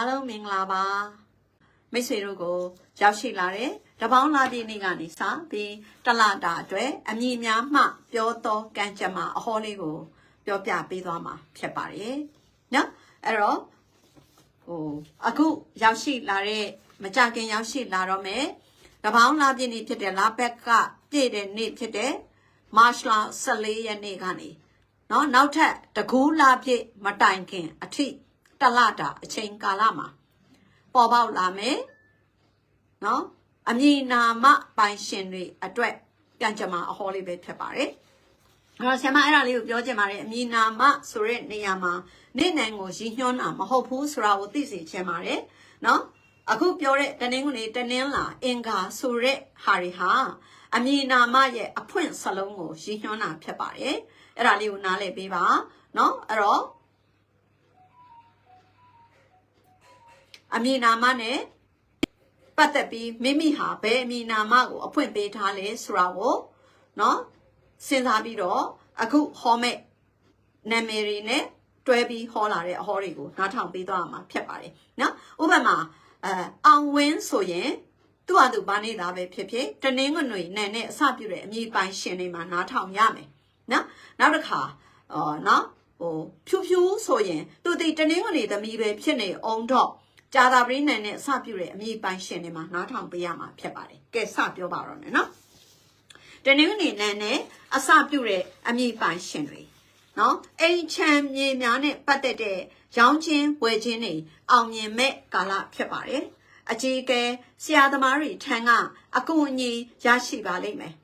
အားလုံးမင်္ဂလာပါမိတ်ဆွေတို့ကိုရောက်ရှိလာတဲ့တပေါင်းလာပြည့်နေ့ကနေစပြီးတလတာအတွက်အမည်များမှ ပြောသောကံကြမ္မာအဟောလေးကို ပြောပြပေးသွားမှာဖြစ်ပါတယ်နော်အဲ့တော့ဟိုအခုရောက်ရှိလာတဲ့မကြခင်ရောက်ရှိလာတော့မယ်တပေါင်းလာပြည့်နေ့ဖြစ်တဲ့လာဘက်ကပြည့်တဲ့နေ့ဖြစ်တဲ့မတ်လ14ရက်နေ့ကနေနော်နောက်ထပ်တကူးလာပြည့်မတိုင်ခင်အထိ တလတာအချိန်ကာလမှာပေါ်ပေါက်လာမယ်နော်အမည်နာမပိုင်ရှင်တွေအတွက်ကံကြမ္မာအဟောလေးပဲဖြစ်ပါတယ်အဲ့တော့ဆရာမအဲ့ဒါလေးကိုပြောချင်ပါတယ်အမည်နာမဆိုတဲ့နေရာမှာနေ့နိုင်ကိုရည်ညွှန်းတာမဟုတ်ဘူးဆိုတာကိုသိစေချင်ပါတယ်နော်အခုပြောတဲ့တနင်္ဂနွေတနင်္လာအင်္ဂါဆိုတဲ့ဟာတွေဟာအမည်နာမရဲ့အဖွင့်စလုံးကိုရည်ညွှန်းတာဖြစ်ပါတယ်အဲ့ဒါလေးကိုနားလည်ပေးပါနော်အဲ့တော့ အမည်နာမနဲ့ပတ်သက်ပြီးမိမိဟာဘယ်အမည်နာမကိုအဖွင့်ပေးထားလဲဆိုတာကိုနော်စဉ်းစားပြီးတော့အခုဟောမဲ့နာမည်တွေနဲ့တွဲပြီးဟောလာတဲ့အဟောတွေကိုနားထောင်ပေးသွားမှာဖြစ်ပါတယ်နော်ဥပမာအဲအောင်ဝင်းဆိုရင်သူ့ဟာသူဘာနေတာပဲဖြစ်ဖြစ်တနင်္ဂနွေနဲ့နဲ့အစပြုတဲ့အမည်ပိုင်ရှင်တွေမှာနားထောင်ရမယ်နော်နောက်တစ်ခါအော်နော်ဟိုဖြူဖြူဆိုရင်သူဒီတနင်္ဂနွေသမီးပဲဖြစ်နေအောင်တော့ ကြာသာပရိနန်နဲ့အစပြုတဲ့အမည်ပိုင်ရှင်တွေမှာနားထောင်ပေးရမှာဖြစ်ပါတယ်ကဲစပြောပါတော့မယ်နော်တနင်္ဂနွေနဲ့နဲ့အစပြုတဲ့အမည်ပိုင်ရှင်တွေနော်အိမ်ချမ်းမြေများနဲ့ပတ်သက်တဲ့ရောင်းချင်းဝယ်ချင်းတွေအောင်မြင်မဲ့ကာလဖြစ်ပါတယ်အကြီးအကဲဆရာသမားတွေထံကအကူအညီရရှိပါလိမ့်မယ်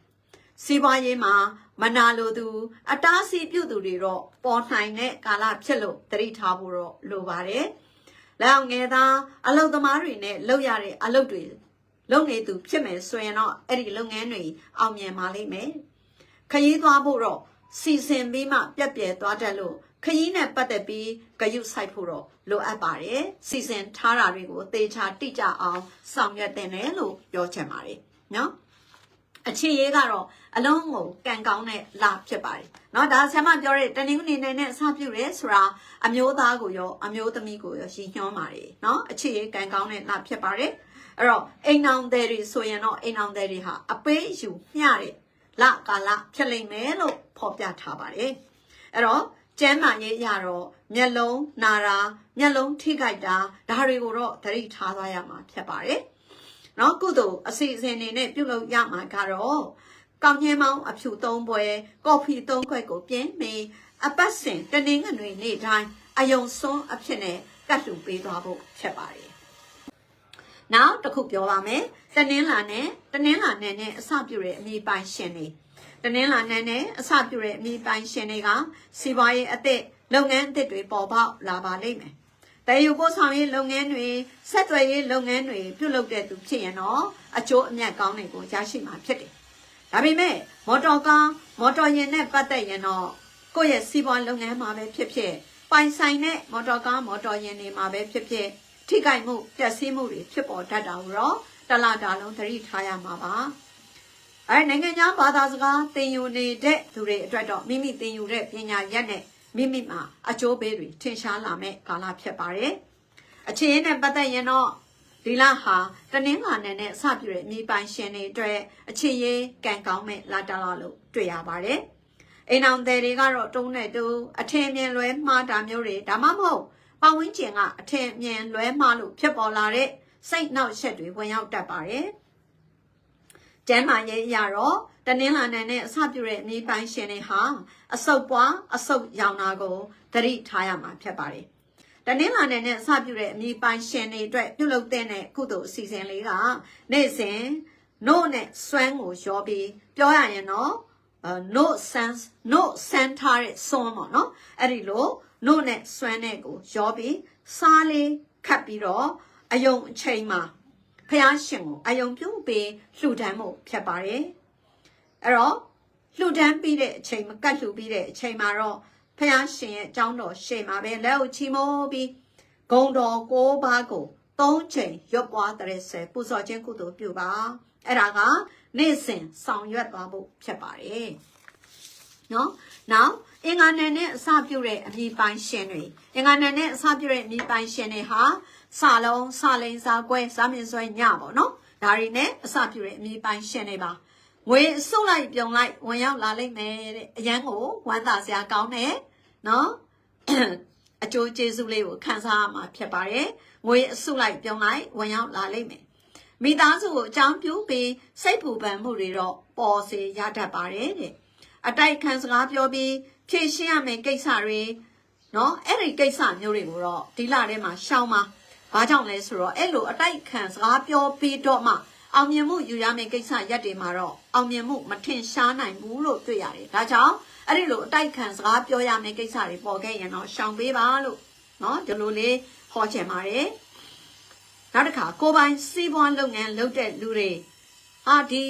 စီးပွားရေးမှာမနာလိုသူ အတားအဆီးပြုသူတွေတော့ပေါ်နိုင်တဲ့ကာလဖြစ်လို့သတိထားဖို့တော့လိုပါတယ် လက်အောင်ငယ်သားအလုပ်သမားတွေနဲ့လုပ်ရတဲ့အလုပ်တွေလုပ်နေသူဖြစ်မယ်ဆိုရင်တော့အဲ့ဒီလုပ်ငန်းတွေအောင်မြင်ပါလိမ့်မယ်ခရီးသွားဖို့တော့စီစဉ်ပြီးမှပြက်ပြဲသွားတတ်လို့ခရီးနဲ့ပတ်သက်ပြီးဂယုဆိုင်ဖို့တော့လိုအပ်ပါတယ်စီစဉ်ထားတာတွေကိုသေချာတိကျအောင်ဆောင်ရွက်တင်တယ်လို့ပြောချင်ပါတယ်နော် အခြေရေးကတော့အလုံးကိုကံကောင်းတဲ့လာဖြစ်ပါတယ်เนาะဒါဆရာမပြောတဲ့တနင်္ဂနွေနေ့နဲ့အစပြုရဲဆိုတာအမျိုးသားကိုရောအမျိုးသမီးကိုရောရည်ညွှန်းပါတယ်เนาะအခြေရေးကံကောင်းတဲ့လာဖြစ်ပါတယ်အဲ့တော့အိမ်အောင်တဲ့တွေဆိုရင်တော့အိမ်အောင်တဲ့တွေဟာအပေးအယူမျှတဲ့လကာလဖြစ်လိမ့်မယ်လို့ဖော်ပြထားပါတယ်အဲ့တော့ကျမ်းမာရေးရတော့မျက်လုံးနာတာမျက်လုံးထိခိုက်တာဒါတွေကိုတော့သတိထားသွားရမှာဖြစ်ပါတယ်။ နော်ကုသိုလ်အစီအစဉ်တွေနဲ့ပြုလုပ်ရမှာကတော့ကောင်းကျင်းမောင်းအဖြူသုံးပွဲကော်ဖီသုံးခွက်ကိုပြင်းပြီးအပတ်စဉ်တနင်္ဂနွေနေ့တိုင်းအယုံစွန်းအဖြစ်နဲ့ကတ်လူပေးသွားဖို့ဖြစ်ပါတယ်။နောက်တစ်ခုပြောပါမယ်။တနင်္လာနဲ့တနင်္လာနဲ့နဲ့အစပြုတဲ့အမိပိုင်ရှင်တွေတနင်္လာနဲ့နဲ့အစပြုတဲ့အမိပိုင်ရှင်တွေကစီးပွားရေးအသစ်လုပ်ငန်းအသစ်တွေပေါ်ပေါက်လာပါလိမ့်မယ်။ တည်ယူပို့ဆောင်ရေးလုပ်ငန်းတွေဆက်သွယ်ရေးလုပ်ငန်းတွေပြုလုပ်တဲ့သူဖြစ်ရင်တော့အကျိုးအမြတ်ကောင်းတွေကိုရရှိမှာဖြစ်တယ်။ဒါပေမဲ့မော်တော်ကားမော်တော်ယာဉ်နဲ့ပတ်သက်ရင်တော့ကိုယ့်ရဲ့စီးပွားလုပ်ငန်းမှာပဲဖြစ်ဖြစ်ပိုင်ဆိုင်တဲ့မော်တော်ကားမော်တော်ယာဉ်တွေမှာပဲဖြစ်ဖြစ်ထိခိုက်မှုပျက်စီးမှုတွေဖြစ်ပေါ်တတ်တာကိုတော့တလားတာလုံးသတိထားရမှာပါ။အဲနိုင်ငံခြားဘာသာစကားသင်ယူနေတဲ့သူတွေအတွက်တော့မိမိသင်ယူတဲ့ပညာရက်နဲ့ မိမိမှာအကျိုးပေးတွေထင်ရှားလာမဲ့ကာလဖြစ်ပါတယ်။အခြေအနေနဲ့ပတ်သက်ရင်တော့ဒီလဟာတနင်္လာနေ့နဲ့စပြည့်တဲ့မြေပိုင်ရှင်တွေအတွက်အခြေရေးကံကောင်းမဲ့လာတလာလို့တွေ့ရပါတယ်။အိမ်အောင်တဲ့တွေကတော့တုံးနဲ့တူအထင်မြင်လွဲမှားတာမျိုးတွေဒါမှမဟုတ်ပတ်ဝန်းကျင်ကအထင်မြင်လွဲမှားလို့ဖြစ်ပေါ်လာတဲ့စိတ်နှောက်ယှက်တွေဝင်ရောက်တတ်ပါတယ်။ ကျမ်းမာရေးအရတော့တနင်္လာနေ့နဲ့အစပြုတဲ့မြေပိုင်ရှင်တွေဟာအဆုတ်ပွားအဆုတ်ရောင်တာကိုသတိထားရမှာဖြစ်ပါတယ်။တနင်္လာနေ့နဲ့အစပြုတဲ့အမြေပိုင်ရှင်တွေအတွက်ပြုလုပ်တဲ့ကုသိုလ်အစီအစဉ်လေးကနေ့စဉ်နို့နဲ့စွမ်းကိုရောပြီးပြောရရင်တော့အဲ no sense no sense ထားတဲ့စွန်းပေါ့နော်အဲ့ဒီလို no နဲ့စွမ်းနဲ့ကိုရောပြီးစားလေးခတ်ပြီးတော့အယုံအချိန်မှာ ဖះရှင်ကိုအယုံပြုတ်ပြီးလှူဒန်းမှုဖြစ်ပါတယ်အဲ့တော့လှူဒန်းပြီးတဲ့အချိန်မကတ်လှူပြီးတဲ့အချိန်မှာတော့ဖះရှင်ရဲ့အကြောင်းတော်ရှေ့မှာပဲလက်ကိုချီမိုးပြီးဂုံတော်ကိုးပါးကိုသုံးချိန်ရွတ်ပွားတဲ့ဆယ်ပူဇော်ခြင်းကုသိုလ်ပြုပါအဲ့ဒါကနေ့စဉ်ဆောင်ရွက်သွားဖို့ဖြစ်ပါတယ်နော်နောက် အင်္ဂါနယ်နဲ့အစပြုတဲ့အမိပိုင်ရှင်တွေအင်္ဂါနယ်နဲ့အစပြုတဲ့အမိပိုင်ရှင်တွေဟာစာလုံးစာလိန်စာကွဲစာမြင်ဆွဲညပေါ့နော်ဒါတွေနဲ့အစပြုတဲ့အမိပိုင်ရှင်တွေပါငွေစုလိုက်ပြုံလိုက်ဝင်ရောက်လာလိမ့်မယ်တဲ့အရန်ကိုဝမ်းသာစရာကောင်းတယ်နော်အကျိုးကျေးဇူးလေးကိုခံစားရမှာဖြစ်ပါတယ်ငွေအစုလိုက်ပြုံလိုက်ဝင်ရောက်လာလိမ့်မယ်မိသားစုကိုအကြောင်းပြုပြီးစိတ်ပူပန်မှုတွေတော့ပေါ်စေရတတ်ပါတယ်တဲ့အတိုက်ခံစကားပြောပြီး ဖြည့်ရှင်းရမယ့်ကိစ္စတွေနော်အဲ့ဒီကိစ္စမျိုးတွေကိုတော့ဒီလထဲမှာရှောင်းပါဘာကြောင့်လဲဆိုတော့အဲ့လိုအတိုက်ခံစကားပြောပြီးတော့မှအောင်မြင်မှုယူရမယ့်ကိစ္စရက်တွေမှာတော့အောင်မြင်မှုမထင်ရှားနိုင်ဘူးလို့တွေ့ရတယ်ဒါကြောင့်အဲ့ဒီလိုအတိုက်ခံစကားပြောရမယ့်ကိစ္စတွေပေါ်ခဲ့ရင်တော့ရှောင်ပေးပါလို့နော်ဒီလိုလေးဟောချင်ပါတယ်နောက်တစ်ခါကိုယ်ပိုင်စီးပွားလုပ်ငန်းလုပ်တဲ့လူတွေဟာဒီ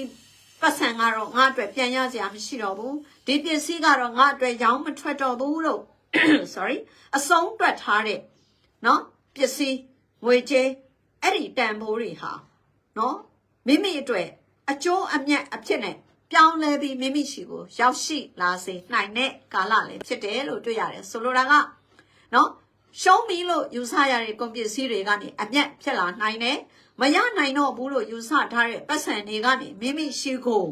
ပတ်စံကတော့ငါအတွက်ပြန်ရစရာမရှိတော့ဘူး ဒီပစ္စည်းကတော့ငါအတွက်ရောင်းမထွက်တော့ဘူးလို့ sorry အဆုံးတွက်ထားတဲ့နော်ပစ္စည်းငွေကြေးအဲ့ဒီတန်ဖိုးတွေဟာနော်မိမိအတွက်အကျိုးအမြတ်အဖြစ်နဲ့ပြောင်းလဲပြီးမိမိရှိကိုရောက်ရှိလာစေနိုင်တဲ့ကာလလည်းဖြစ်တယ်လို့တွေ့ရတယ်ဆိုလိုတာကနော်ရှုံးပြီလို့ယူဆရတဲ့ကုန်ပစ္စည်းတွေကနေအမျက်ဖြစ်လာနိုင်တယ်မရနိုင်တော့ဘူးလို့ယူဆထားတဲ့ပတ်စံတွေကနေမိမိရှိကို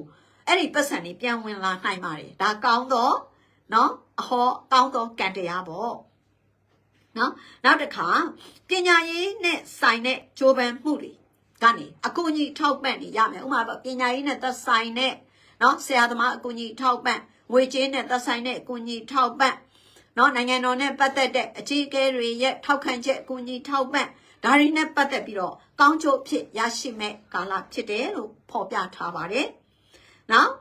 အဲ့ဒီပတ်စံတွေပြန်ဝင်လာနိုင်ပါတယ်ဒါကောင်းတော့နော်အဟောကောင်းတော့ကံတရားပေါ့နော်နောက်တစ်ခါပညာရေးနဲ့ဆိုင်တဲ့ကြိုးပမ်းမှုတွေကနေအကူအညီထောက်ပံ့နေရမယ်ဥပမာပညာရေးနဲ့သက်ဆိုင်တဲ့နော်ဆရာသမားအကူအညီထောက်ပံ့ငွေကြေးနဲ့သက်ဆိုင်တဲ့အကူအညီထောက်ပံ့နော်နိုင်ငံတော်နဲ့ပတ်သက်တဲ့အကြီးအကဲတွေရဲ့ထောက်ခံချက်အကူအညီထောက်ပံ့ဒါတွေနဲ့ပတ်သက်ပြီးတော့ကောင်းကျိုးဖြစ်ရရှိမဲ့ကာလဖြစ်တယ်လို့ဖော်ပြထားပါတယ်။ နောက်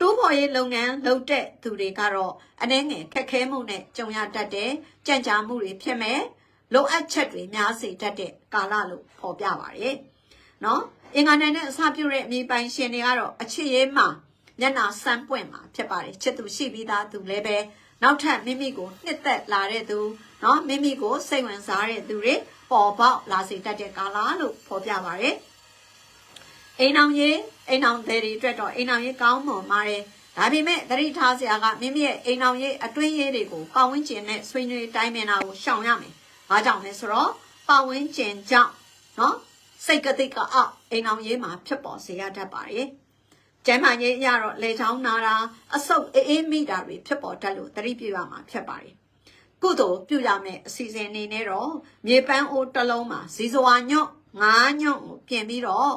တိုးဖော်ရေးလုပ်ငန်းလုပ်တဲ့သူတွေကတော့အနေငယ်ခက်ခဲမှုနဲ့ကြုံရတတ်တဲ့ကြံ့ကြာမှုတွေဖြစ်မဲ့လိုအပ်ချက်တွေများစေတတ်တဲ့ကာလလို့ဖော်ပြပါတယ်။နော်အင်္ဂါနယ်နဲ့အစပြုတဲ့အမိပိုင်ရှင်တွေကတော့အချစ်ရေးမှာမျက်နာဆန်းပွင့်မှာဖြစ်ပါတယ်ချစ်သူရှိပြီးသားသူလည်းပဲနောက်ထပ်မိမိကိုနှစ်သက်လာတဲ့သူเนาะမိမိကိုစိတ်ဝင်စားတဲ့သူတွေပေါ်ပေါက်လာစေတတ်တဲ့ကာလလို့ဖော်ပြပါရယ် အိမ်အောင်ရေးအိမ်အောင်တွေတွေအတွက်တော့အိမ်အောင်ရေးကောင်းမွန်ပါတယ်ဒါပေမဲ့သတိထားစရာကမိမိရဲ့အိမ်အောင်ရေးအတွင်းရေးတွေကိုပတ်ဝန်းကျင်နဲ့ဆွေးနွေးတိုင်းပင်တာကိုရှောင်ရမယ်။ဘာကြောင့်လဲဆိုတော့ပတ်ဝန်းကျင်ကြောင့်နော်စိတ်ကတိကအောက်အိမ်အောင်ရေးမှာဖြစ်ပေါ်စေရတတ်ပါတယ်။ကျမ်းမာရေးအရတော့လေချောင်းနာတာအဆုတ်အေးအေးမိတာတွေဖြစ်ပေါ်တတ်လို့သတိပြုရမှာဖြစ်ပါတယ်။ကုသိုလ်ပြုရမယ့်အစီအစဉ်အနေနဲ့တော့မြေပန်းအိုးတစ်လုံးမှာဇီဇဝါညွန့်ငါးညွန့်ကိုပြင်ပြီးတော့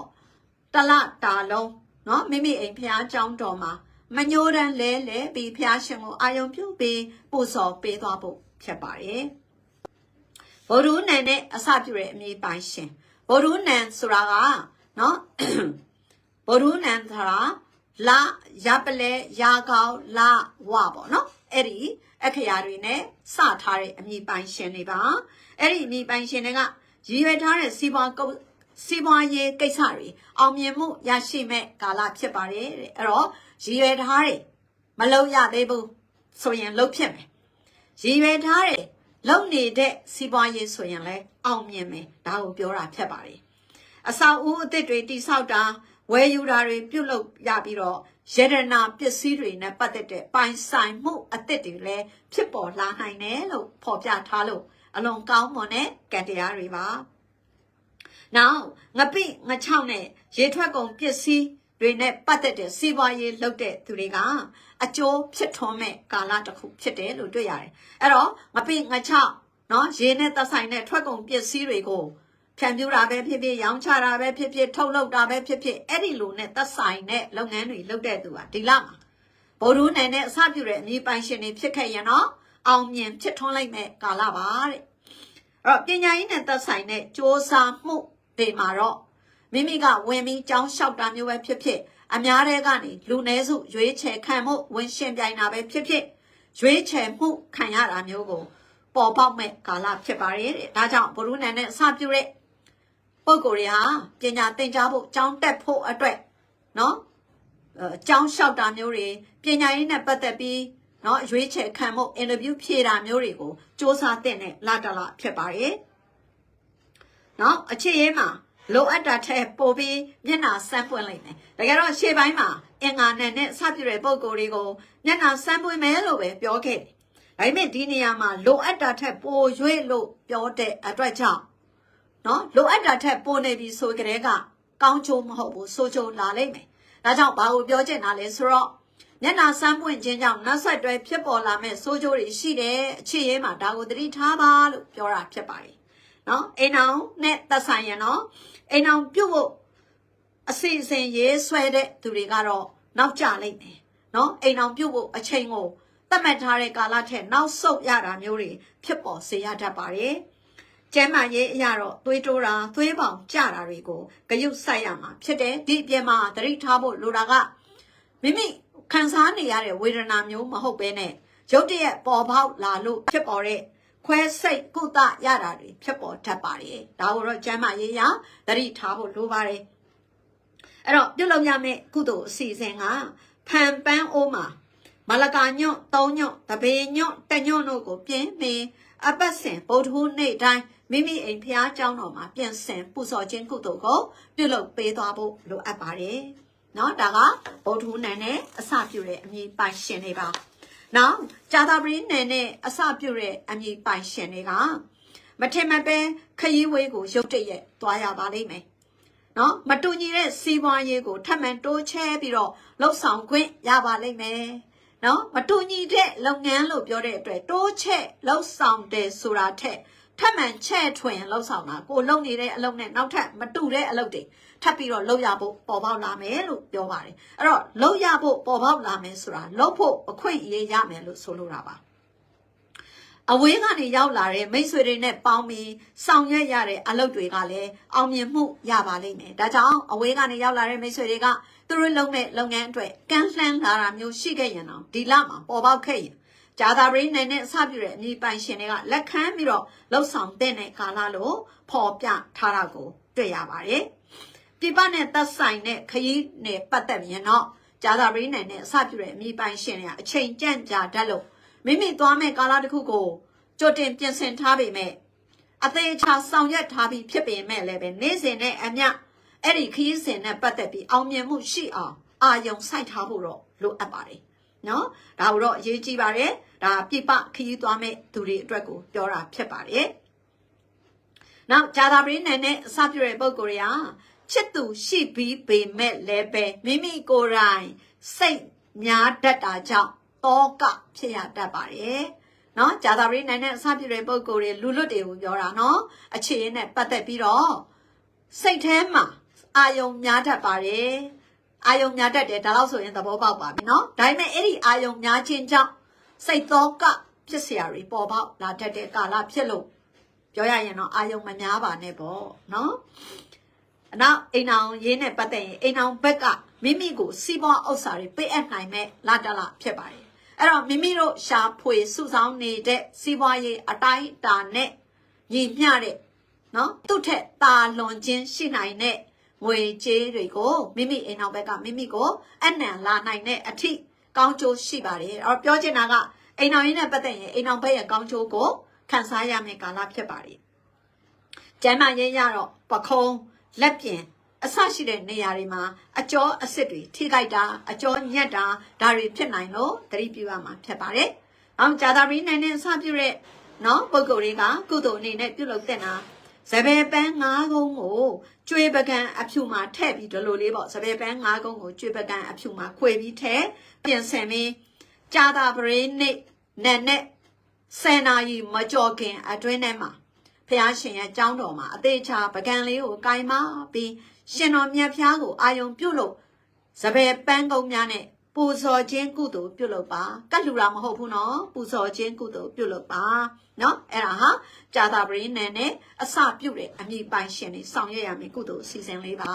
တလတာလုံးเนาะမိမိအိမ်ဖျားเจ้าတော်မှာမညိုးတန်းလဲလဲပြီးဖျားရှင်ကိုအာယုံပြုပြီးပို့စော်ပေးသွားဖို့ဖြစ်ပါတယ်။ဗုဒ္ဓနန်နဲ့အစပြုတဲ့အမည်ပိုင်ရှင်ဗုဒ္ဓနန်ဆိုတာကเนาะဗုဒ္ဓနန်ဆိုတာလာရပလဲရာကောင်းလာဝပေါ့เนาะအဲ့ဒီအခရာတွေနဲ့စထားတဲ့အမည်ပိုင်ရှင်တွေပါအဲ့ဒီအမည်ပိုင်ရှင်တွေကရည်ရွယ်ထားတဲ့စီးပွားကုတ် စီးပွားရေးကိစ္စတွေအောင်မြင်မှုရရှိမဲ့ကာလဖြစ်ပါတယ်တဲ့အဲ့တော့ရည်ရွယ်ထားတယ်မလုံးရသေးဘူးဆိုရင်လုံးဖြစ်မယ်ရည်ရွယ်ထားတယ်လုံနေတဲ့စီးပွားရေးဆိုရင်လည်းအောင်မြင်မယ်ဒါကိုပြောတာဖြစ်ပါတယ်အဆောက်အဦအသစ်တွေတိဆောက်တာဝယ်ယူတာတွေပြုတ်လုပ်ရပြီးတော့ရတနာပစ္စည်းတွေနဲ့ပတ်သက်တဲ့ပိုင်ဆိုင်မှုအသစ်တွေလည်းဖြစ်ပေါ်လာနိုင်တယ်လို့ဖော်ပြထားလို့အလွန်ကောင်းမွန်တဲ့ကံတရားတွေပါ။ နောက်ငပိငချောက်နဲ့ရေထွက်ကုန်ပစ္စည်းတွေနဲ့ပတ်သက်တဲ့စီးပွားရေးလုပ်တဲ့သူတွေကအကျိုးဖြစ်ထွန်းမဲ့ကာလတစ်ခုဖြစ်တယ်လို့တွေ့ရတယ်။အဲ့တော့ငပိငချောက်နော်ရေနဲ့သက်ဆိုင်တဲ့ထွက်ကုန်ပစ္စည်းတွေကိုဖြန့်ဖြူးတာပဲဖြစ်ဖြစ်ရောင်းချတာပဲဖြစ်ဖြစ်ထုတ်လုပ်တာပဲဖြစ်ဖြစ်အဲ့ဒီလိုနဲ့သက်ဆိုင်တဲ့လုပ်ငန်းတွေလုပ်တဲ့သူကဒီလမှာဗိုလ်ရူးနယ်နဲ့အစပြုတဲ့အမည်ပိုင်ရှင်တွေဖြစ်ခဲ့ရင်တော့အောင်မြင်ဖြစ်ထွန်းလိုက်မဲ့ကာလပါတဲ့အဲ့တော့ပညာရေးနဲ့သက်ဆိုင်တဲ့စ조사မှု တွေမှာတော့မိမိကဝင်ပြီးကြောင်းလျှောက်တာမျိုးပဲဖြစ်ဖြစ်အများတဲ့ကနေလူနည်းစုရွေးချယ်ခံမှုဝင်ရှင်ပြိုင်တာပဲဖြစ်ဖြစ်ရွေးချယ်မှုခံရတာမျိုးကိုပေါ်ပေါက်မဲ့ကာလဖြစ်ပါတယ်တဲ့ဒါကြောင့်ဘုရုနန်နဲ့အစပြုတဲ့ပုံကိုယ်တွေဟာပညာသင်ကြားဖို့ကြောင်းတက်ဖို့အတွက်နော်အကြောင်းလျှောက်တာမျိုးတွေပညာရေးနဲ့ပတ်သက်ပြီးနော်ရွေးချယ်ခံမှုအင်တာဗျူးဖြေတာမျိုးတွေကိုစ조사တဲ့နဲ့လာတလာဖြစ်ပါတယ် နော်အချစ်ရေးမှာလိုအပ်တာထက်ပိုပြီးမျက်နှာဆန်းပွင့်လိုက်မယ်တကယ်တော့ရှေ့ပိုင်းမှာအင်္ဂါနဲ့နဲ့စပြည့်တဲ့ပုံကိုယ်တွေကိုမျက်နှာဆန်းပွင့်မယ်လို့ပဲပြောခဲ့တယ်ဒါပေမဲ့ဒီနေရာမှာလိုအပ်တာထက်ပို၍လို့ပြောတဲ့အတွက်ကြောင့်နော်လိုအပ်တာထက်ပိုနေပြီဆိုကြတဲ့ကကောင်းချိုးမဟုတ်ဘူးဆိုချိုးလာလိမ့်မယ်ဒါကြောင့်ဘာကိုပြောချင်တာလဲဆိုတော့မျက်နာစမ်းပွင့်ခြင်းကြောင့်နောက်ဆက်တွဲဖြစ်ပေါ်လာမဲ့ဆိုးကျိုးတွေရှိတယ်အခြေရေးမှာဒါကိုသတိထားပါလို့ပြောတာဖြစ်ပါတယ် နော်အိမ်အောင်နဲ့သက်ဆိုင်ရနော်အိမ်အောင်ပြုတ်ဖို့အစီအစဉ်ရေးဆွဲတဲ့သူတွေကတော့နောက်ကျလိမ့်မယ်နော်အိမ်အောင်ပြုတ်ဖို့အချိန်ကိုသတ်မှတ်ထားတဲ့ကာလထက်နောက်ဆုတ်ရတာမျိုးတွေဖြစ်ပေါ်စေရတတ်ပါတယ်ကျမ်းမာရေးအရာတော့သွေးတိုးတာသွေးပေါင်ကျတာတွေကိုဂရုစိုက်ရမှာဖြစ်တယ်ဒီအပြင်မှာသတိထားဖို့လိုတာကမိမိခံစားနေရတဲ့ဝေဒနာမျိုးမဟုတ်ဘဲနဲ့ရုတ်တရက်ပေါ်ပေါက်လာလို့ဖြစ်ပေါ်တဲ့ ခွဲစိတ်ကုသရတာတွေဖြစ်ပေါ်တတ်ပါတယ်ဒါကိုတော့ကျမ်းမာရေးရသတိထားဖို့လိုပါတယ်အဲ့တော့ပြုလုပ်ရမယ့်ကုသိုလ်အစီအစဉ်ကဖန်ပန်းအိုးမှာမလကာညွန့်သုံးညွန့်တပေညွန့်တညွန့်တို့ကိုပြင်းပြီးအပတ်စဉ်ဗုဒ္ဓဟူးနေ့တိုင်းမိမိအိမ်ဖျားကျောင်းတော်မှာပြန်ဆင်ပူဇော်ခြင်းကုသိုလ်ကိုပြုလုပ်ပေးသွားဖို့လိုအပ်ပါတယ်။နော်ဒါကဗုဒ္ဓဟူးနံနဲ့အစပြုတဲ့အမည်ပိုင်ရှင်တွေပါ။ နောက်ဂျာတာပရင်းနယ်နဲ့အစပြုတဲ့အမည်ပိုင်ရှင်တွေကမထင်မပဲခရီးဝေးကိုရုတ်တရက်သွားရပါလိမ့်မယ်။နော်မတူညီတဲ့စီးပွားရေးကိုထပ်မံတိုးချဲပြီးတော့လှုပ်ဆောင်ခွင့်ရပါလိမ့်မယ်။နော်မတူညီတဲ့လုပ်ငန်းလို့ပြောတဲ့အတွက်တိုးချဲလှုပ်ဆောင်တယ်ဆိုတာထက်ထပ်မံချဲ့ထွင်လှုပ်ဆောင်တာကိုလုံနေတဲ့အလုပ်နဲ့နောက်ထပ်မတူတဲ့အလုပ်တွေ ထပ်ပြီးတော့လှုပ်ရဖို့ပေါ်ပေါက်လာမယ်လို့ပြောပါတယ်။အဲ့တော့လှုပ်ရဖို့ပေါ်ပေါက်လာမယ်ဆိုတာလှုပ်ဖို့အခွင့်အရေးရမယ်လို့ဆိုလိုတာပါ။အဝေးကနေရောက်လာတဲ့မိတ်ဆွေတွေနဲ့ပေါင်းပြီးဆောင်ရွက်ရတဲ့အလုပ်တွေကလည်းအောင်မြင်မှုရပါလိမ့်မယ်။ဒါကြောင့်အဝေးကနေရောက်လာတဲ့မိတ်ဆွေတွေကသူတို့လုပ်မဲ့လုပ်ငန်းအတွက်ကန့်လှမ်းလာတာမျိုးရှိခဲ့ရင်တော့ဒီလမှာပေါ်ပေါက်ခဲ့ရင်ဂျာသာပရိနိုင်နဲ့အစပြုတဲ့အမိပိုင်ရှင်တွေကလက်ခံပြီးတော့လှုပ်ဆောင်တဲ့ကာလလို့ဖော်ပြထားတာကိုတွေ့ရပါတယ်။ ပြပနဲ့သက်ဆိုင်တဲ့ခရီးနဲ့ပတ်သက်ရင်တော့ဂျာသာပရိနိုင်နဲ့အစပြုတဲ့အမိပိုင်ရှင်တွေကအချိန်ကြန့်ကြာတတ်လို့မိမိသွားမဲ့ကာလတစ်ခုကိုကြိုတင်ပြင်ဆင်ထားပေမဲ့အသေးချာဆောင်ရွက်ထားပြီးဖြစ်ပေမဲ့လည်းပဲနေ့စဉ်နဲ့အမျှအဲ့ဒီခရီးစဉ်နဲ့ပတ်သက်ပြီးအောင်မြင်မှုရှိအောင်အာယုံစိုက်ထားဖို့တော့လိုအပ်ပါတယ်နော်ဒါကိုတော့အရေးကြီးပါတယ်ဒါပြပခရီးသွားမဲ့သူတွေအတွက်ကိုပြောတာဖြစ်ပါတယ်နောက်ဂျာသာပရင်းနယ်နဲ့အစပြုတဲ့ပုံကိုယ်တွေက ချစ်သူရှိပြီးပေမဲ့လည်းပဲမိမိကိုယ်တိုင်စိတ်များတတ်တာကြောင့်တောကဖြစ်ရတတ်ပါတယ်။နော်ဂျာသာရီနိုင်တဲ့အစပြည့်တဲ့ပုံကိုယ်တွေလူလွတ်တွေကိုပြောတာနော်အခြေရင်းနဲ့ပတ်သက်ပြီးတော့စိတ်ထဲမှာအာယုံများတတ်ပါတယ်။အာယုံများတတ်တယ်ဒါလို့ဆိုရင်သဘောပေါက်ပါပြီနော်။ဒါပေမဲ့အဲ့ဒီအာယုံများခြင်းကြောင့်စိတ်တောကဖြစ်စရာတွေပေါ်ပေါက်လာတတ်တဲ့ကာလဖြစ်လို့ပြောရရင်တော့အာယုံမများပါနဲ့ပေါ့နော်။ အနောက်အိမ်အောင်ရေးနဲ့ပတ်သက်ရင်အိမ်အောင်ဘက်ကမိမိကိုစီးပွားဥစ္စာတွေပေးအပ်နိုင်မဲ့လာတလဖြစ်ပါတယ်အဲ့တော့မိမိတို့ရှာဖွေစုဆောင်နေတဲ့စီးပွားရေးအတိုင်းတာနဲ့ညီမျှတဲ့နော်သူ့ထက်တာလွန်ခြင်းရှိနိုင်တဲ့ငွေကြေးတွေကိုမိမိအိမ်အောင်ဘက်ကမိမိကိုအနံလာနိုင်တဲ့အထိကောင်းကျိုးရှိပါတယ်။အော်ပြောချင်တာကအိမ်အောင်ရင်းနဲ့ပတ်သက်ရင်အိမ်အောင်ဘက်ရဲ့ကောင်းကျိုးကိုခံစားရမယ့်ကာလဖြစ်ပါတယ်။ကျမ်းမာရေးရတော့ပခုံး လက်ပြင်အဆရှိတဲ့နေရာတွေမှာအကျော်အစ်စ်တွေထိခိုက်တာအကျော်ညက်တာဒါတွေဖြစ်နိုင်လို့သတိပြုရမှာဖြစ်ပါတယ်။အောင်ဂျာတာပီနိုင်နဲ့အစပြုတဲ့နော်ပုဂ္ဂိုလ်တွေကကုသိုလ်အနေနဲ့ပြုလုပ်တဲ့နာစပယ်ပန်း၅ကုန်းကိုကျွေးပကံအဖြူမှာထည့်ပြီးဒီလိုလေးပေါ့စပယ်ပန်း၅ကုန်းကိုကျွေးပကံအဖြူမှာခွေပြီးထည့်ပြင်ဆင်ပြီးကြာတာပရိနိနဲ့နဲ့ဆယ်နာရီမကြော်ခင်အတွင်းထဲမှာ ဖះရှင်ရဲ့ကြောင်းတော်မှာအသေးချာပကံလေးကိုကင်မပြီးရှင်တော်မြတ်ဖះကိုအာယုံပြုတ်လို့စပယ်ပန်းကုန်းများနဲ့ပူဇော်ခြင်းကုသိုလ်ပြုလုပ်ပါကတ်လူတာမဟုတ်ဘူးနော်ပူဇော်ခြင်းကုသိုလ်ပြုလုပ်ပါနော်အဲ့ဒါဟာကြာတာပရိနဲ့နဲ့အစပြုတ်တဲ့အမိပိုင်ရှင်တွေဆောင်ရွက်ရမယ်ကုသိုလ်အစီအစဉ်လေးပါ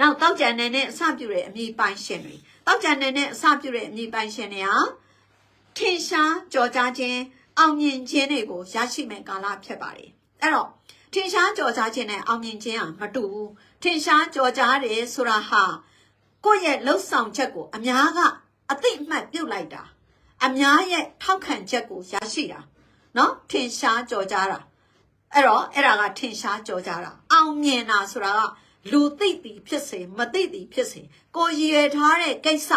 နောက်တောက်ကြံနေနဲ့အစပြုတ်တဲ့အမိပိုင်ရှင်တွေတောက်ကြံနေနဲ့အစပြုတ်တဲ့အမိပိုင်ရှင်တွေဟာထင်ရှားကြော်ကြားခြင်း အောင်မြင်ခြင်းတွေကိုရရှိမယ်ကာလဖြစ်ပါတယ်။အဲ့တော့ထင်ရှားကြော်ကြားခြင်းနဲ့အောင်မြင်ခြင်းဟာမတူဘူး။ထင်ရှားကြော်ကြားတယ်ဆိုတာဟာကိုယ့်ရဲ့လှုပ်ဆောင်ချက်ကိုအများကအသိအမှတ်ပြုတ်လိုက်တာ။အများရဲ့ထောက်ခံချက်ကိုရရှိတာ။နော်ထင်ရှားကြော်ကြားတာ။အဲ့တော့အဲ့ဒါကထင်ရှားကြော်ကြားတာ။အောင်မြင်တာဆိုတာကလူသိသည်ဖြစ်စေမသိသည်ဖြစ်စေကိုရည်ရထားတဲ့ကိစ္စ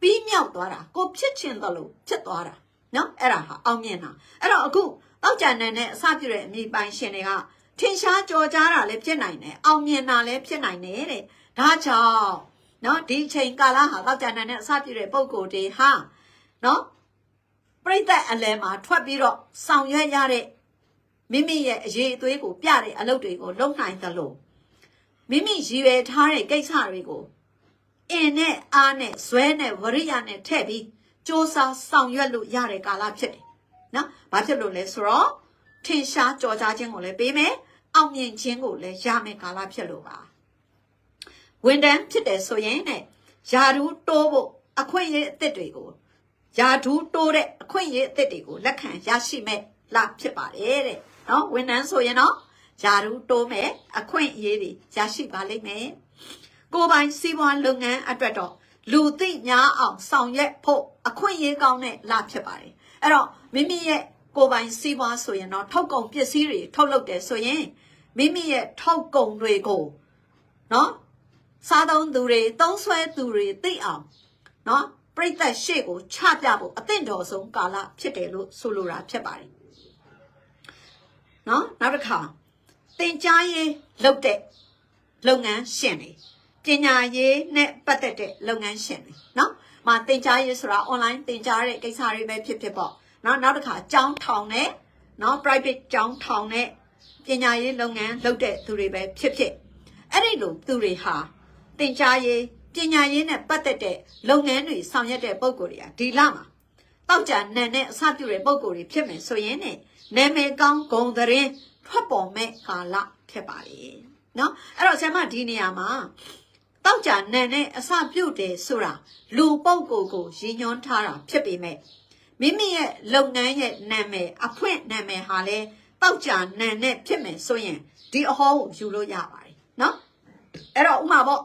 ပြီးမြောက်သွားတာကိုဖြစ်ချင်တယ်လို့ဖြစ်သွားတာ။ နော်အဲ့ဒါဟာအောင်မြင်တာအဲ့တော့အခုတောက်ကြံနန်နဲ့အစပြုတဲ့အမိပိုင်ရှင်တွေကထင်ရှားကြော်ကြားတာလည်းဖြစ်နိုင်တယ်အောင်မြင်တာလည်းဖြစ်နိုင်တယ်တဲ့ဒါကြောင့်နော်ဒီအချိန်ကာလဟာတောက်ကြံနန်နဲ့အစပြုတဲ့ပုံကိုယ်တွေဟာနော်ပြိတ္တအလယ်မှာထွက်ပြီးတော့ဆောင်ရွက်ရတဲ့မိမိရဲ့အရေးအသွေးကိုပြတဲ့အလုပ်တွေကိုလုပ်နိုင်သလိုမိမိရည်ရွယ်ထားတဲ့ကိစ္စတွေကိုအင်းနဲ့အားနဲ့ဇွဲနဲ့ဝရိယနဲ့ထည့်ပြီး စ조사ဆောင်ရွက်လို့ရတဲ့ကာလဖြစ်တယ်နော်။ဘာဖြစ်လို့လဲဆိုတော့ထင်ရှားကြော်ကြားခြင်းကိုလည်းပေးမယ်။အောင်မြင်ခြင်းကိုလည်းရမယ်ကာလဖြစ်လို့ပါ။ဝန်တန်းဖြစ်တယ်ဆိုရင်နဲ့ယာဒူးတိုးဖို့အခွင့်အရေးအသစ်တွေကိုယာဒူးတိုးတဲ့အခွင့်အရေးအသစ်တွေကိုလက်ခံရရှိမဲ့လားဖြစ်ပါတယ်တဲ့။နော်ဝန်တန်းဆိုရင်တော့ယာဒူးတိုးမဲ့အခွင့်အရေးတွေရရှိပါလိမ့်မယ်။ကိုယ်ပိုင်စီးပွားလုပ်ငန်းအတွက်တော့ လူသိများအောင်ဆောင်ရွက်ဖို့အခွင့်အရေးကောင်းတဲ့လဖြစ်ပါတယ်အဲ့တော့မိမိရဲ့ကိုယ်ပိုင်စီးပွားဆိုရင်တော့ထုတ်ကုန်ပစ္စည်းတွေထုတ်လုပ်တယ်ဆိုရင်မိမိရဲ့ထုတ်ကုန်တွေကိုနော်စားသုံးသူတွေသုံးဆွဲသူတွေသိအောင်နော်ပြိတ္တရှေ့ကိုချပြဖို့အသင့်တော်ဆုံးကာလဖြစ်တယ်လို့ဆိုလိုတာဖြစ်ပါတယ်နော်နောက်တစ်ခါတင်ကြားရေးလုပ်တဲ့လုပ်ငန်းရှင်တွေ ပညာရေးနဲ့ပတ်သက်တဲ့လုပ်ငန်းရှင်တွေနော်။မှာသင်ကြားရေးဆိုတာ online သင်ကြားတဲ့ကိစ္စတွေပဲဖြစ်ဖြစ်ပေါ့။နော်နောက်တစ်ခါကျောင်းထောင်နဲ့နော် private ကျောင်းထောင်နဲ့ပညာရေးလုပ်ငန်းလုပ်တဲ့သူတွေပဲဖြစ်ဖြစ်အဲ့ဒီလိုသူတွေဟာသင်ကြားရေးပညာရေးနဲ့ပတ်သက်တဲ့လုပ်ငန်းတွေဆောင်ရွက်တဲ့ပုံကိုယ်တွေကဒီလမှာတောက်ကြနန်နဲ့အစပြုတဲ့ပုံကိုယ်တွေဖြစ်မယ်ဆိုရင်ねနာမည်ကောင်းဂုံသတင်းထွက်ပေါ်မဲ့ကာလဖြစ်ပါလေ။နော်အဲ့တော့ဆရာမဒီနေရာမှာ တောက်ကြနန်နဲ့အစပြုတ်တယ်ဆိုတာလူပုတ်ကိုကိုရည်ညွှန်းထားတာဖြစ်ပေမဲ့မိမိရဲ့လုပ်ငန်းရဲ့နာမည်အဖွင့်နာမည်ဟာလဲတောက်ကြနန်နဲ့ဖြစ်မယ်ဆိုရင်ဒီအဟောကိုယူလို့ရပါတယ်နော်အဲ့တော့ဥမာပေါ့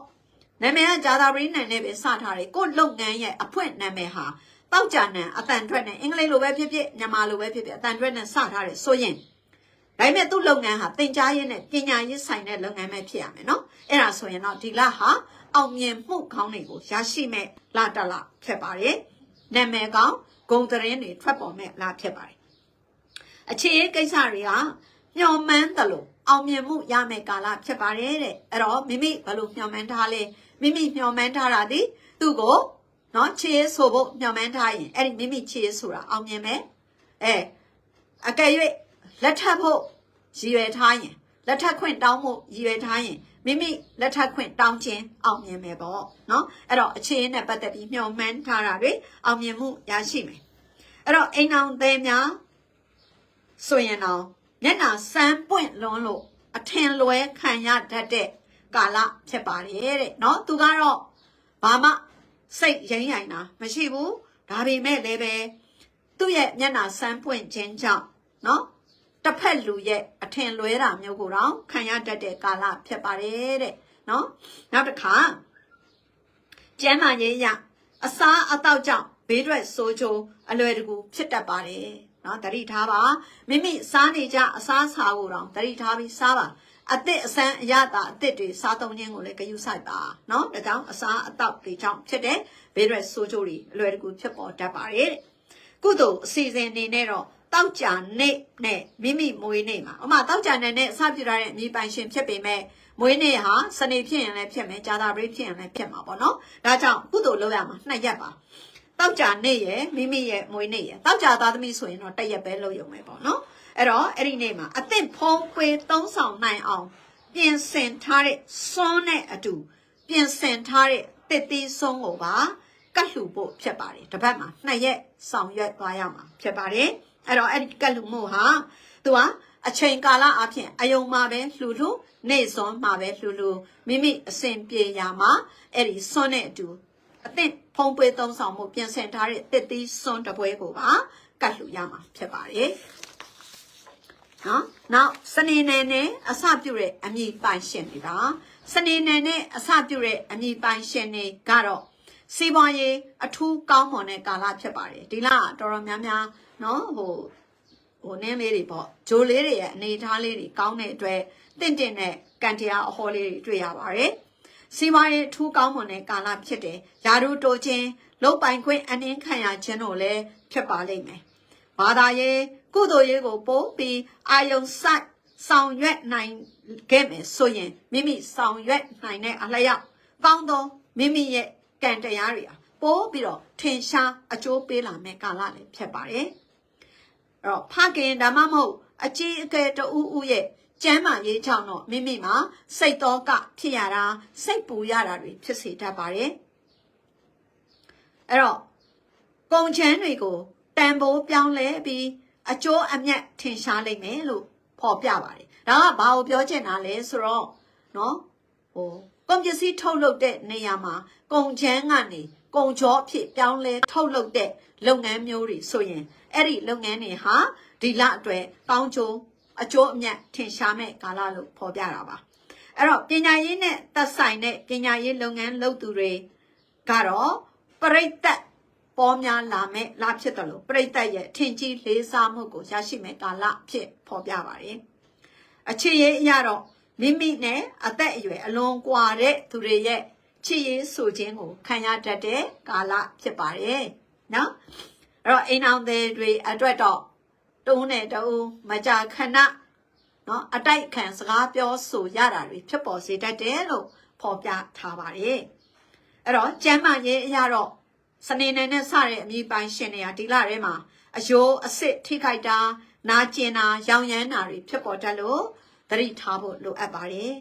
နာမည်ကဂျာသာပရီနန်နဲ့ပဲစထားတယ်ကို့လုပ်ငန်းရဲ့အဖွင့်နာမည်ဟာတောက်ကြနန်အတန်ထွက်နဲ့အင်္ဂလိပ်လိုပဲဖြစ်ဖြစ်မြန်မာလိုပဲဖြစ်ဖြစ်အတန်ထွက်နဲ့စထားတယ်ဆိုရင် ဒါပေမဲ့သူ့လုပ်ငန်းဟာသင်ကြားရေးနဲ့ပညာရေးဆိုင်တဲ့လုပ်ငန်းပဲဖြစ်ရမယ်နော်အဲ့ဒါဆိုရင်တော့ဒီလဟာအောင်မြင်မှုကောင်းတွေကိုရရှိမဲ့လတလဖြစ်ပါတယ်နာမည်ကောင်းဂုံသတင်းတွေထွက်ပေါ်မဲ့လဖြစ်ပါတယ်အခြေအကိစ္စတွေကမျှော်မှန်းတယ်လို့အောင်မြင်မှုရမယ့်ကာလဖြစ်ပါတယ်တဲ့အဲ့တော့မိမိဘလို့မျှော်မှန်းထားလဲမိမိမျှော်မှန်းထားတာဒီသူ့ကိုနော်ခြေဆိုဖို့မျှော်မှန်းထားရင်အဲ့ဒီမိမိခြေဆိုတာအောင်မြင်မယ်အဲအကယ်၍ လက်ထပ်ဖို့ရည်ရွယ်ထားရင်လက်ထပ်ခွင့်တောင်းဖို့ရည်ရွယ်ထားရင်မိမိလက်ထပ်ခွင့်တောင်းခြင်းအောင်မြင်မယ်ပေါ့နော်အဲ့တော့အခြေအနေနဲ့ပတ်သက်ပြီးမျှော်မှန်းထားတာတွေအောင်မြင်မှုရရှိမယ်အဲ့တော့အိမ်အောင်သေးများဆိုရင်တော့မျက်နှာစမ်းပွင့်လွန်းလို့အထင်လွဲခံရတတ်တဲ့ကာလဖြစ်ပါတယ်တဲ့နော်သူကတော့ဘာမှစိတ်ရိမ့်ရိုင်တာမရှိဘူးဒါပေမဲ့လည်းပဲသူ့ရဲ့မျက်နှာစမ်းပွင့်ခြင်းကြောင့်နော် တစ်ဖက်လူရဲ့အထင်လွဲတာမျိုးကိုတော့ခံရတတ်တဲ့ကာလဖြစ်ပါတယ်တဲ့နော်နောက်တစ်ခါကျမ်းမာရေးရအစားအသောက်ကြောင့်ဘေးထွက်ဆိုးချိုးအလွယ်တကူဖြစ်တတ်ပါတယ်နော်တတိထားပါမိမိစားနေကြအစားစာကိုတော့တတိထားပြီးစားပါအသစ်အဆန်းအရသာအသစ်တွေစားသုံးခြင်းကိုလည်းဂရုစိုက်ပါနော်ဒါကြောင့်အစားအသောက်တွေကြောင့်ဖြစ်တဲ့ဘေးထွက်ဆိုးချိုးတွေအလွယ်တကူဖြစ်ပေါ်တတ်ပါတယ်တဲ့ကုသိုလ်အစီအစဉ်အနေနဲ့တော့ တောက်ကြနေ့နဲ့မိမိမွေးနေ့မှာဥမာတောက်ကြနေ့နဲ့အစပြုထားတဲ့အမိပိုင်ရှင်ဖြစ်ပေမဲ့မွေးနေ့ဟာစနေဖြစ်ရင်လည်းဖြစ်မယ်ကြာတာပရိဖြစ်ရင်လည်းဖြစ်မှာပေါ့နော်ဒါကြောင့်ကုသိုလ်လုပ်ရမှာနှစ်ရက်ပါတောက်ကြနေ့ရယ်မိမိရဲ့မွေးနေ့ရယ်တောက်ကြသားသမီးဆိုရင်တော့တစ်ရက်ပဲလုပ်ရုံပဲပေါ့နော်အဲ့တော့အဲ့ဒီနေ့မှာအသင့်ဖုံးပွေသုံးဆောင်နိုင်အောင်ပြင်ဆင်ထားတဲ့စွန်းနဲ့အတူပြင်ဆင်ထားတဲ့တစ်သီးစွန်းကိုပါကတ်လှူဖို့ဖြစ်ပါတယ်တစ်ပတ်မှာနှစ်ရက်ဆောင်ရွက်သွားရမှာဖြစ်ပါတယ် အဲ့တော့အဲ့ဒီကတ်လူမှုဟာသူကအချိန်ကာလအဖြစ်အယုံမှာပဲလှူလှူနေစွန်းမှာပဲလှူလှူမိမိအစဉ်ပြေရာမှာအဲ့ဒီစွန်းနဲ့အတူအသင့်ဖုံးပွေသုံးဆောင်မှုပြင်ဆင်ထားတဲ့တစ်သီးစွန်းတစ်ပွဲကိုပါကတ်လှူရမှာဖြစ်ပါတယ်နော်နောက်စနေနယ်နဲ့အစပြုတဲ့အမိပိုင်ရှင်တွေပါစနေနယ်နဲ့အစပြုတဲ့အမိပိုင်ရှင်တွေကတော့ စီးပွားရေးအထူးကောင်းမွန်တဲ့ကာလဖြစ်ပါတယ်ဒီလတော်တော်များများနော်ဟိုဟိုနင်းလေးတွေပေါ့ဂျိုလေးတွေရဲ့အနေထားလေးတွေကောင်းတဲ့အတွက်တင့်တင့်နဲ့ကန်တရားအဟောလေးတွေတွေ့ရပါတယ်စီးပွားရေးအထူးကောင်းမွန်တဲ့ကာလဖြစ်တယ်ယာရုတိုခြင်းလုတ်ပိုင်ခွင့်အနှင်းခံရခြင်းတို့လည်းဖြစ်ပါလိမ့်မယ်ဘာသာရေးကုသိုလ်ရေးကိုပို့ပြီးအာယုံဆိုင်ဆောင်ရွက်နိုင်ခဲ့မယ်ဆိုရင်မိမိဆောင်ရွက်နိုင်တဲ့အလျောက်ကောင်းသောမိမိရဲ့ ကံတရားတွေဟာပို့ပြီးတော့ထင်ရှားအကျိုးပေးလာမယ့်ကာလလည်းဖြစ်ပါတယ်။အဲ့တော့ဖခင်ဒါမှမဟုတ်အကြီးအကဲတဦးဦးရဲ့ကျမ်းမာရေးကြောင့်တော့မိမိမှာစိတ်တော့ကဖြစ်ရတာစိတ်ပူရတာတွေဖြစ်စေတတ်ပါတယ်။အဲ့တော့ကုံချမ်းတွေကိုတန်ဖိုးပြောင်းလဲပြီးအကျိုးအမြတ်ထင်ရှားလိမ့်မယ်လို့ဖော်ပြပါတယ်။ဒါကဘာကိုပြောချင်တာလဲဆိုတော့နော်ဟိုကုန်ပစ္စည်းထုတ်လုပ်တဲ့နေရာမှာ ကုန်ချမ်းကနေကုန်ချောဖြစ်ပြောင်းလဲထုတ်လုပ်တဲ့လုပ်ငန်းမျိုးတွေဆိုရင်အဲ့ဒီလုပ်ငန်းတွေဟာဒီလအတွက်ကောင်းကျိုးအကျိုးအမြတ်ထင်ရှားမဲ့ကာလလို့ဖော်ပြတာပါအဲ့တော့ပညာရေးနဲ့သက်ဆိုင်တဲ့ပညာရေးလုပ်ငန်းလုပ်သူတွေကတော့ပရိသတ်ပေါ်များလာမဲ့လဖြစ်တယ်လို့ပရိသတ်ရဲ့ထင်ကြီးလေးစားမှုကိုရရှိမဲ့ကာလဖြစ်ဖော်ပြပါတယ်အခြေရေးအရတော့မိမိနဲ့အသက်အရွယ်အလွန်ကွာတဲ့သူတွေရဲ့ ချစ်ရေးဆိုခြင်းကိုခံရတတ်တဲ့ကာလဖြစ်ပါတယ်နော်အဲ့တော့အိမ်အောင်တွေတွေအတွက်တော့တုံးနဲ့တူမကြခဏနော်အတိုက်ခံစကားပြောဆိုရတာတွေဖြစ်ပေါ်စေတတ်တယ်လို့ဖော်ပြထားပါတယ်အဲ့တော့ကျမ်းမာရေးအရာတော့စနေနေ့နဲ့စတဲ့အမိပိုင်းရှင်တွေကဒီလထဲမှာအယိုးအစ်စ်ထိခိုက်တာနာကျင်တာရောင်ရမ်းတာတွေဖြစ်ပေါ်တတ်လို့သတိထားဖို့လိုအပ်ပါတယ်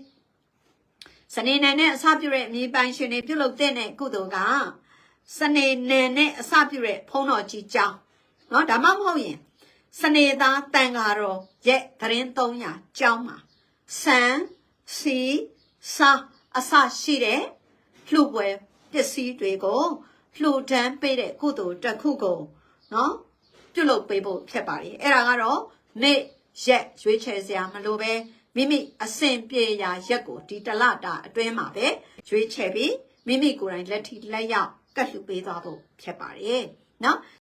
စနေနေ့နဲ့အစပြုတဲ့အမိပိုင်းရှင်တွေပြုလုပ်တဲ့ကုသိုလ်ကစနေနေ့နဲ့အစပြုတဲ့ဖုံးတော်ကြီးကြောင်းเนาะဒါမှမဟုတ်ရင်စနေသားတန်ဃာတော်ရဲ့သတင်း300ကျောင်းမှာဆန်စီစာအစရှိတဲ့လှူပွဲပစ္စည်းတွေကိုလှူဒန်းပေးတဲ့ကုသိုလ်တစ်ခုကိုเนาะပြုလုပ်ပေးဖို့ဖြစ်ပါတယ်အဲ့ဒါကတော့နေ့ရက်ရွေးချယ်စရာမလိုပဲ မိမိအစဉ်ပြေရာရက်ကိုဒီတလတာအတွင်းမှာပဲရွေးချယ်ပြီးမိမိကိုယ်တိုင်လက်ထိလက်ရောက်ကတ်လှူပေးသွားဖို့ဖြစ်ပါတယ်။နော်